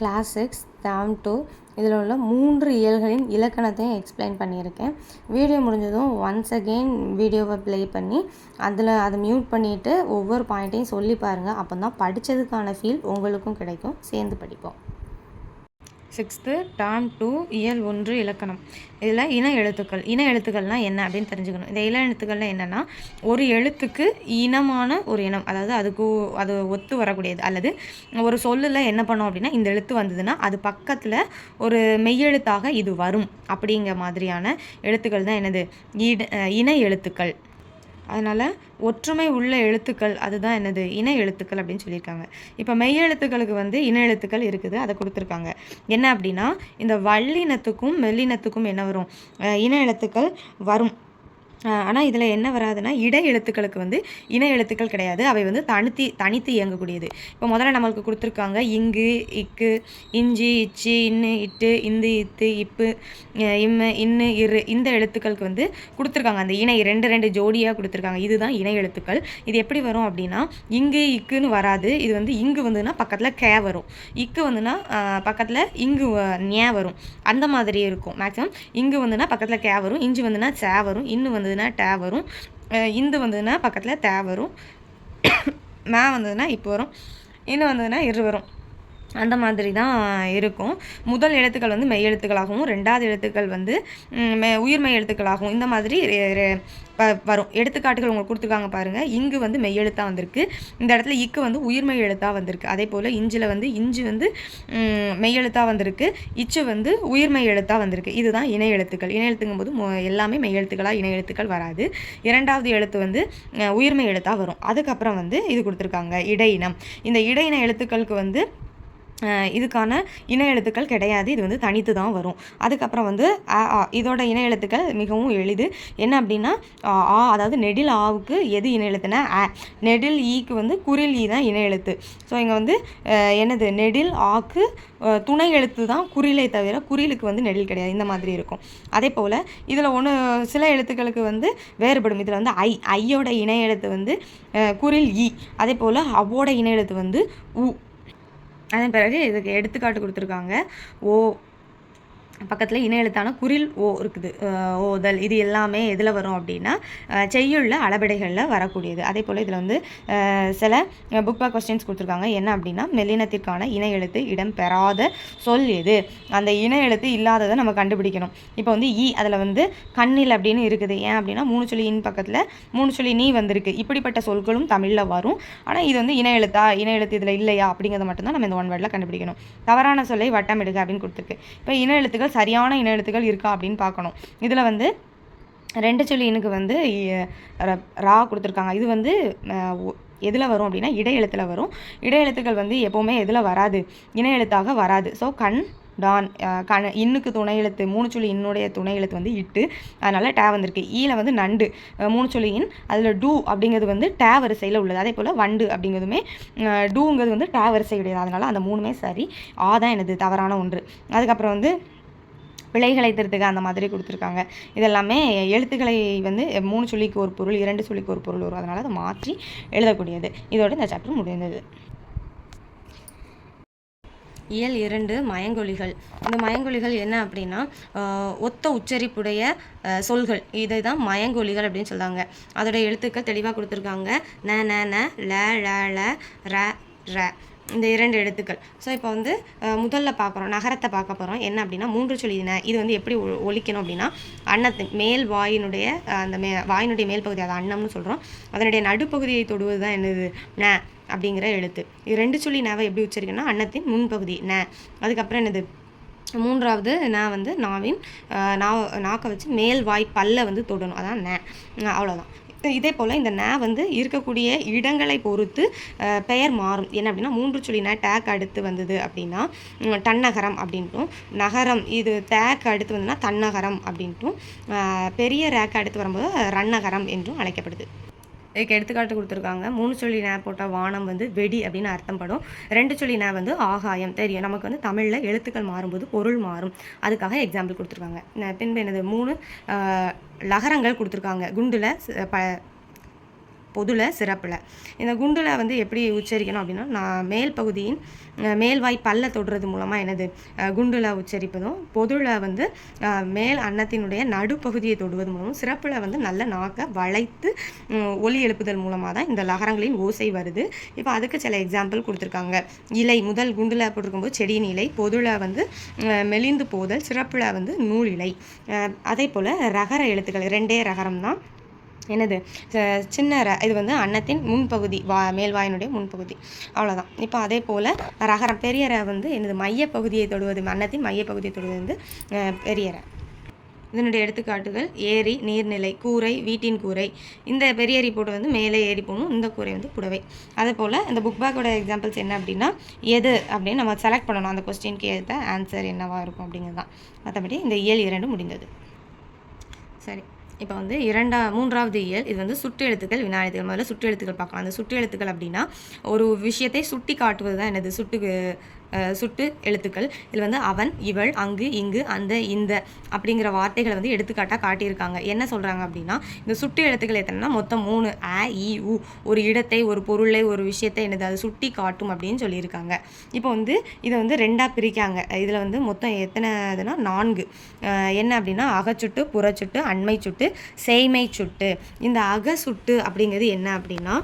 Classics six two இதில் உள்ள மூன்று இயல்களின் இலக்கணத்தையும் எக்ஸ்பிளைன் பண்ணியிருக்கேன். வீடியோ முடிஞ்சதும் ஒன்ஸ் அகெயின் வீடியோவை ப்ளே பண்ணி அதில் அதை மியூட் பண்ணிவிட்டு ஒவ்வொரு பாயிண்ட்டையும் சொல்லி பாருங்கள் அப்போ தான் படித்ததுக்கான ஃபீல் உங்களுக்கும் கிடைக்கும். சேர்ந்து படிப்போம். சிக்ஸ்த்து டாம் டூ இயல் ஒன்று இலக்கணம். இதில் இன எழுத்துக்கள். இன எழுத்துக்கள்னால் என்ன அப்படின்னு தெரிஞ்சுக்கணும். இந்த இன எழுத்துக்கள்னால் என்னென்னா ஒரு எழுத்துக்கு இனமான ஒரு இனம் அதாவது அதுக்கு அது ஒத்து வரக்கூடியது. அல்லது ஒரு சொல்லில் என்ன பண்ணோம் அப்படின்னா இந்த எழுத்து வந்ததுன்னா அது பக்கத்தில் ஒரு மெய்யெழுத்தாக இது வரும். அப்படிங்கிற மாதிரியான எழுத்துக்கள் தான் என்னது? இட இன எழுத்துக்கள். அதனால் ஒற்றுமை உள்ள எழுத்துக்கள் அதுதான் என்னது? இன எழுத்துக்கள் அப்படின்னு சொல்லியிருக்காங்க. இப்போ மெய் எழுத்துக்களுக்கு வந்து இன எழுத்துக்கள் இருக்குது அதை கொடுத்துருக்காங்க. என்ன அப்படின்னா இந்த வல்லினத்துக்கும் மெல்லினத்துக்கும் என்ன வரும்? இன எழுத்துக்கள் வரும். ஆனால் இதில் என்ன வராதுன்னா இடை எழுத்துக்களுக்கு வந்து இன எழுத்துக்கள் கிடையாது. அவை வந்து தனித்து தனித்து இயங்கக்கூடியது. இப்போ முதல்ல நம்மளுக்கு கொடுத்துருக்காங்க இங்கு இக்கு இஞ்சி இச்சி இன்னு இட்டு இந்து இத்து இப்பு இம்மு இன்னு இரு இந்த எழுத்துக்களுக்கு வந்து கொடுத்துருக்காங்க. அந்த இணை ரெண்டு ரெண்டு ஜோடியாக கொடுத்துருக்காங்க. இதுதான் இணை எழுத்துக்கள். இது எப்படி வரும் அப்படின்னா இங்கு இக்குன்னு வராது. இது வந்து இங்கு வந்துன்னா பக்கத்தில் கே வரும். இக்கு வந்துன்னா பக்கத்தில் இங்கு வ- ஞே வரும். அந்த மாதிரி இருக்கும். மேக்ஸிமம் இங்கு வந்துன்னா பக்கத்தில் கே வரும். இஞ்சி வந்துன்னா சே வரும். இன்னு வந்ததுன்னா டே வரும். இந்து வந்ததுன்னா பக்கத்தில் தே வரும். மே வந்ததுன்னா இப்போ வரும். இன்னும் வந்ததுன்னா இரு வரும். அந்த மாதிரி தான் இருக்கும். முதல் எழுத்துக்கள் வந்து மெய் எழுத்துக்களாகவும் ரெண்டாவது எழுத்துக்கள் வந்து மெ- உயிர்மெய் எழுத்துக்களாகவும் இந்த மாதிரி வரும். எடுத்துக்காட்டுகள் உங்களுக்கு கொடுத்துருக்காங்க பாருங்கள் இங்கு வந்து மெய் எழுத்தாக வந்திருக்கு. இந்த இடத்துல இக்கு வந்து உயிர்மெய் எழுத்தாக வந்திருக்கு. அதே போல் இஞ்சில் வந்து இஞ்சி வந்து மெய் எழுத்தாக வந்திருக்கு. இச்சு வந்து உயிர்மெய் எழுத்தாக வந்திருக்கு. இதுதான் இணை எழுத்துக்கள். இணை எழுத்துங்கும் போது மொ- எல்லாமே மெய் எழுத்துக்களாக இணை எழுத்துக்கள் வராது. இரண்டாவது எழுத்து வந்து உயிர்மெய் எழுத்தாக வரும். அதுக்கப்புறம் வந்து இது கொடுத்துருக்காங்க இடையினம். இந்த இடையின எழுத்துக்களுக்கு வந்து இதுக்கான இன எழுத்துக்கள் கிடையாது. இது வந்து தனித்து தான் வரும். அதுக்கப்புறம் வந்து அ, ஆ இதோட இன எழுத்துக்கள் மிகவும் எளிது. என்ன அப்படின்னா ஆ அதாவது நெடில் ஆவுக்கு எது இன எழுத்துனா ஆ நெடில் ஈக்கு வந்து குரில் ஈ தான் இன எழுத்து. ஸோ இங்கே வந்து என்னது? நெடில் ஆக்கு துணை எழுத்து தான் குறிலே தவிர குறிலுக்கு வந்து நெடில் கிடையாது. இந்த மாதிரி இருக்கும். அதே போல் இதில் ஒன்று சில எழுத்துக்களுக்கு வந்து வேறுபடும். இதில் வந்து ஐ ஐயோட இணை எழுத்து வந்து குரில் ஈ. அதே போல் அவ்வோட இணை எழுத்து வந்து உ. அதன் பிறகு இதுக்கு எடுத்துக்காட்டு கொடுத்துருக்காங்க. ஓ பக்கத்தில் இன எழுத்தான குரில் ஓ இருக்குது. ஓதல் இது எல்லாமே எதில் வரும் அப்படின்னா செய்யுள்ள அளபெடைகளில் வரக்கூடியது. அதே போல் இதில் வந்து சில புக் பேக் கொஸ்டின்ஸ் கொடுத்துருக்காங்க. என்ன அப்படின்னா மெல்லினத்திற்கான இன எழுத்து இடம் பெறாத சொல் எது? அந்த இன எழுத்து இல்லாததை நம்ம கண்டுபிடிக்கணும். இப்போ வந்து ஈ அதில் வந்து கண்ணில் அப்படின்னு இருக்குது. ஏன் அப்படின்னா மூணு சொல்லி இன் பக்கத்தில் மூணு சொல்லி நீ வந்திருக்கு. இப்படிப்பட்ட சொற்களும் தமிழில் வரும். ஆனால் இது வந்து இன எழுத்தா? இன எழுத்து இதில் இல்லையா? அப்படிங்கிறத மட்டும்தான் நம்ம இந்த ஒன் வேர்டில் கண்டுபிடிக்கணும். தவறான சொல்லை வட்டமிடுக அப்படின்னு கொடுத்துருக்கு. இப்போ இன எழுத்துக்கள் சரியான இன எழுத்துக்கள் இருக்கா அப்படின்னு பார்க்கணும். இதில் வந்து ரெண்டு சொல்லி இனுக்கு வந்து இ- ர- ரா கொடுத்துருக்காங்க. இது வந்து எதில் வரும் அப்படின்னா இடை எழுத்தில் வரும். இடையெழுத்துக்கள் வந்து எப்போவுமே எதில் வராது. இணையெழுத்தாக வராது. ஸோ கண் டான் கண இன்னுக்கு துணை எழுத்து மூணு சொல்லி இன்னுடைய துணை எழுத்து வந்து இட்டு அதனால் டே வந்திருக்கு. ஈல வந்து நண்டு மூணு சொல்லியின் அதில் டூ அப்படிங்கிறது வந்து டே வரிசையில் உள்ளது. அதே போல் வண்டு அப்படிங்கிறதுமே டூங்கிறது வந்து டே வரிசை உடையது அதனால் அந்த மூணுமே சரி. ஆ தான் எனது தவறான ஒன்று. அதுக்கப்புறம் வந்து பிழைகளை திருத்துக அந்த மாதிரி கொடுத்துருக்காங்க. இதெல்லாமே எழுத்துக்களை வந்து மூணு சொல்லிக்கு ஒரு பொருள் இரண்டு சொல்லிக்கு ஒரு பொருள் வரும். அதனால் அதை மாற்றி எழுதக்கூடியது. இதோட இந்த சாப்டர் முடிந்தது. இயல் இரண்டு மயங்கொலிகள். இந்த மயங்கொலிகள் என்ன அப்படின்னா ஒத்த உச்சரிப்புடைய சொல்கள். இதை தான் மயங்கொலிகள் அப்படின்னு சொல்கிறாங்க அதோட எழுத்துக்கள் தெளிவாக கொடுத்துருக்காங்க. ந ந ந ல ல ல ர ர. இந்த இரண்டு எழுத்துக்கள். ஸோ இப்போ வந்து முதல்ல பார்க்குறோம் நகரத்தை பார்க்க போகிறோம் என்ன அப்படின்னா மூன்று சொல்லின இது வந்து எப்படி ஒ- அப்படின்னா அன்னத்தின் மேல் வாயினுடைய அந்த மே வாயினுடைய மேல் பகுதி அதை அன்னம்னு சொல்கிறோம் அதனுடைய நடுப்பகுதியை தொடுவது தான் என்னது? ந அப்படிங்கிற எழுத்து. இது ரெண்டு சொல்லி நாவை எப்படி உச்சரிக்கணும்னா அன்னத்தின் முன்பகுதி ந. அதுக்கப்புறம் என்னது? மூன்றாவது நான் வந்து நாவின் நா நாக்கை வச்சு மேல் வாய் பல்ல வந்து தொடணும். அதான் ந. அவ்வளோதான் இதே போல் இந்த நே வந்து இருக்கக்கூடிய இடங்களை பொறுத்து பெயர் மாறும். என்ன அப்படின்னா மூன்று சொல்லி நே டேக் அடுத்து வந்தது அப்படின்னா தன்னகரம் அப்படின்ட்டும் நகரம் இது டேக் அடுத்து வந்ததுன்னா தன்னகரம் அப்படின்ட்டும் பெரிய ரேக் அடுத்து வரும்போது ரன்னகரம் என்றும் அழைக்கப்படுது. இதுக்கு எடுத்துக்காட்டு கொடுத்துருக்காங்க. மூணு சொல்லி நே போட்டால் வானம் வந்து வெடி அப்படின்னு அர்த்தம் படும் ரெண்டு சொல்லி நே வந்து ஆகாயம். தெரியும். நமக்கு வந்து தமிழில் எழுத்துக்கள் மாறும்போது பொருள் மாறும். அதுக்காக எக்ஸாம்பிள் கொடுத்துருக்காங்க. பின்பு என்னது? மூணு லகரங்கள் கொடுத்துருக்காங்க. குண்டில் ப பொதுல சிறப்பில். இந்த குண்டுல வந்து எப்படி உச்சரிக்கணும் அப்படின்னா நான் மேல் பகுதியின் மேல்வாய் பல்ல தொடுறது மூலமாக என்னது குண்டுல உச்சரிப்பதும் பொதுல வந்து மேல் அன்னத்தினுடைய நடுப்பகுதியை தொடுவது மூலமும் சிறப்பில் வந்து நல்ல நாக்கை வளைத்து ஒலி எழுப்புதல் மூலமாக தான் இந்த லகரங்களின் ஓசை வருது. இப்போ அதுக்கு சில எக்ஸாம்பிள் கொடுத்துருக்காங்க. இலை முதல் குண்டுல போட்டிருக்கும்போது செடியின் இலை பொதுல வந்து மெலிந்து போதல் சிறப்பில் வந்து நூல் இலை. அதே போல் ரகர எழுத்துக்கள் ரெண்டே ரகரம் தான் என்னது? சின்ன ர இது வந்து அன்னத்தின் முன்பகுதி வா மேல்வாயினுடைய முன்பகுதி. அவ்வளோதான் இப்போ அதே போல் ரகரம் பெரிய ர வந்து என்னது மையப்பகுதியை தொடுவது அன்னத்தின் மையப்பகுதியை தொடுவது வந்து அஹ், பெரிய ர. இதனுடைய எடுத்துக்காட்டுகள் ஏரி நீர்நிலை கூரை வீட்டின் கூரை. இந்த பெரியரி போட்டு வந்து மேலே ஏறி போகணும் இந்த கூரை வந்து புடவை. அதே போல் இந்த புக் பேக்கோட எக்ஸாம்பிள்ஸ் என்ன அப்படின்னா எது அப்படின்னு நம்ம செலக்ட் பண்ணணும். அந்த கொஸ்டினுக்கு ஏற்ற ஆன்சர் என்னவாக இருக்கும் அப்படிங்கிறது தான் மற்றபடி இந்த இயல் இரண்டு முடிந்தது. சரி. இப்போ வந்து இரண்டா மூன்றாவது இயல். இது வந்து சுட்டு எழுத்துக்கள் வினா எழுத்துக்கள். முதல்ல சுட்டு எழுத்துக்கள் பார்க்கலாம். அந்த சுட்டு எழுத்துக்கள் அப்படின்னா ஒரு விஷயத்தை சுட்டி காட்டுவது தான் என்னது? சுட்டு சுட்டு எழுத்துக்கள். இதில் வந்து அவன் இவள் அங்கு இங்கு அந்த இந்த அப்படிங்கிற வார்த்தைகளை வந்து எடுத்துக்காட்டாக காட்டியிருக்காங்க. என்ன சொல்கிறாங்க அப்படின்னா இந்த சுட்டு எழுத்துக்கள் எத்தனைனா மொத்தம் மூணு அ இ உ. ஒரு இடத்தை ஒரு பொருளை ஒரு விஷயத்தை என்னது அது சுட்டி காட்டும் அப்படின்னு சொல்லியிருக்காங்க. இப்போ வந்து இதை வந்து ரெண்டாக பிரிக்காங்க. இதில் வந்து மொத்தம் எத்தனை இதுனா நான்கு. என்ன அப்படின்னா அகச்சுட்டு புறச்சுட்டு அண்மை சுட்டு செய்மை சுட்டு இந்த அகசுட்டு அப்படிங்கிறது என்ன அப்படின்னா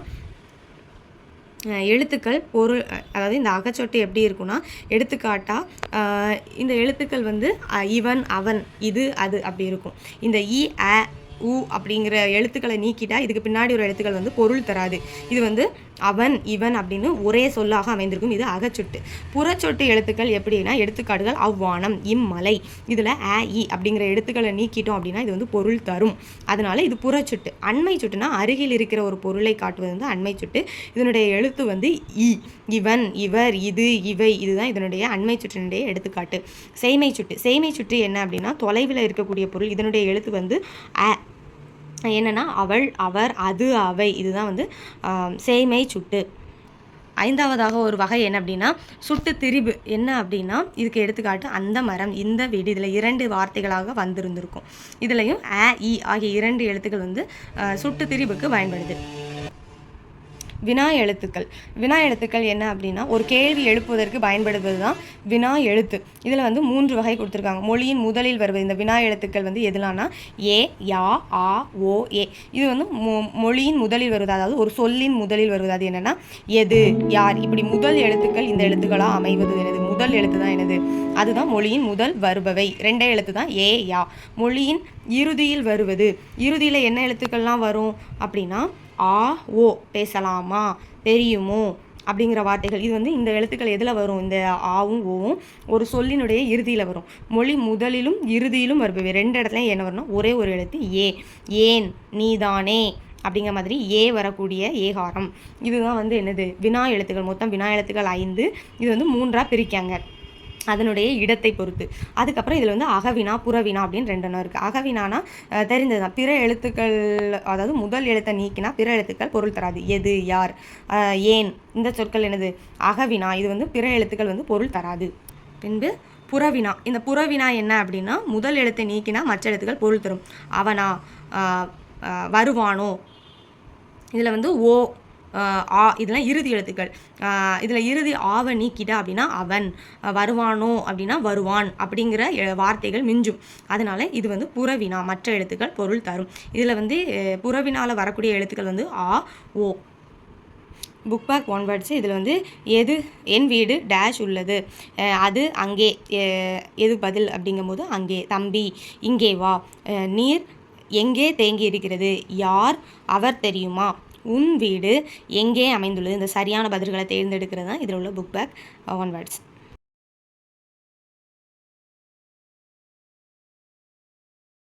எழுத்துக்கள் பொருள் அதாவது இந்த அகச்சொட்டு எப்படி இருக்குன்னா எடுத்துக்காட்டாக இந்த எழுத்துக்கள் வந்து இவன் அவன் இது அது அப்படி இருக்கும். இந்த இ அ உ அப்படிங்கிற எழுத்துக்களை நீக்கிட்டால் இதுக்கு பின்னாடி ஒரு எழுத்துக்கள் வந்து பொருள் தராது. இது வந்து அவன் இவன் அப்படின்னு ஒரே சொல்லாக அமைந்திருக்கும். இது அகச்சொட்டு. புறச்சொட்டு எழுத்துக்கள் எப்படின்னா எடுத்துக்காட்டுகள் அவ்வானம் இம்மலை. இதில் ஆ இ அப்படிங்கிற எழுத்துக்களை நீக்கிட்டோம் அப்படின்னா இது வந்து பொருள் தரும். அதனால இது புறச்சொட்டு. அண்மை சொட்டுனா அருகில் இருக்கிற ஒரு பொருளை காட்டுவது வந்து அண்மை சொட்டு. இதனுடைய எழுத்து வந்து இ. இவன் இவர் இது இவை. இதுதான் இதனுடைய அண்மை சுற்றினுடைய எடுத்துக்காட்டு. செய்மை சுட்டு. செய்மை சுட்டு என்ன அப்படின்னா தொலைவில் இருக்கக்கூடிய பொருள். இதனுடைய எழுத்து வந்து அ என்னென்னா அவள் அவர் அது அவை. இதுதான் வந்து சேமை சுட்டு. ஐந்தாவதாக ஒரு வகை என்ன அப்படின்னா சுட்டு திரிபு. என்ன அப்படின்னா இதுக்கு எடுத்துக்காட்டு அந்த மரம் இந்த வீடு இதில் இரண்டு வார்த்தைகளாக வந்திருந்திருக்கும். இதுலேயும் அ இ ஆகிய இரண்டு எழுத்துக்கள் வந்து சுட்டு திரிபுக்கு பயன்படுது. வினா எழுத்துக்கள். வினா எழுத்துக்கள் என்ன அப்படின்னா ஒரு கேள்வி எழுப்புவதற்கு பயன்படுவது தான் வினா எழுத்து. இதில் வந்து மூன்று வகை கொடுத்துருக்காங்க. மொழியின் முதலில் வருவது இந்த வினா எழுத்துக்கள் வந்து எதுலானா ஏ யா ஆ ஓ ஏ. இது வந்து மொ- மொழியின் முதலில் வருவது அதாவது ஒரு சொல்லின் முதலில் வருவது. அது என்னென்னா எது யார். இப்படி முதல் எழுத்துக்கள் இந்த எழுத்துக்களாக அமைவது எனது முதல் எழுத்து தான் எனது அதுதான் மொழியின் முதல் வருபவை. ரெண்டே எழுத்து தான் ஏ யா. மொழியின் இறுதியில் வருவது. இறுதியில் என்ன எழுத்துக்கள்லாம் வரும் அப்படின்னா ஆ ஓ பேசலாமா? தெரியுமோ? அப்படிங்கிற வார்த்தைகள். இது வந்து இந்த எழுத்துக்கள் எதில் வரும்? இந்த ஆவும் ஓவும் ஒரு சொல்லினுடைய இறுதியில் வரும். மொழி முதலிலும் இறுதியிலும் வருபவை. ரெண்டு இடத்துலையும் என்ன வரும்னா ஒரே ஒரு எழுத்து ஏ. ஏன் நீதானே? அப்படிங்கிற மாதிரி ஏ வரக்கூடிய ஏகாரம். இதுதான் வந்து என்னது? வினா எழுத்துக்கள். மொத்தம் வினா எழுத்துக்கள் ஐந்து. இது வந்து மூன்றாக பிரிக்காங்க. அதனுடைய இடத்தை பொறுத்து. அதுக்கப்புறம் இதில் வந்து அகவினா புறவினா அப்படின்னு ரெண்டெண்ணம் இருக்குது அகவினானா தெரிஞ்சது தான் பிற எழுத்துக்கள் அதாவது முதல் எழுத்தை நீக்கினா பிற எழுத்துக்கள் பொருள் தராது. எது யார் ஏன் இந்த சொற்கள் என்னது? அகவினா இது வந்து பிற எழுத்துக்கள் வந்து பொருள் தராது. பின்பு புறவினா. இந்த புறவினா என்ன அப்படின்னா முதல் எழுத்தை நீக்கினா மற்ற எழுத்துக்கள் பொருள் தரும். அவனா வருவானோ இதில் வந்து ஓ ஆ இதெல்லாம் இறுதி எழுத்துக்கள். இதில் இறுதி ஆவை நீக்கிட்டா அப்படின்னா அவன் வருவானோ அப்படின்னா வருவான் அப்படிங்கிற எ- வார்த்தைகள் மிஞ்சும். அதனால் இது வந்து புறவினா மற்ற எழுத்துக்கள் பொருள் தரும். இதில் வந்து புறவினால் புறவினால வரக்கூடிய எழுத்துக்கள் வந்து ஆ ஓ. புக் பேக் ஒன் வேர்ட்ஸ் இதில் வந்து எது என் வீடு டேஷ் உள்ளது. அது அங்கே எது பதில் அப்படிங்கும்போது அங்கே தம்பி இங்கே வா. நீர் எங்கே தேங்கி இருக்கிறது? யார்? அவர் தெரியுமா? உன் வீடு எங்கே அமைந்துள்ளது? இந்த சரியான பதில்களை தேர்ந்தெடுக்கிறது தான் இதில் உள்ள புக் பேக் ஒன் வேர்ட்ஸ்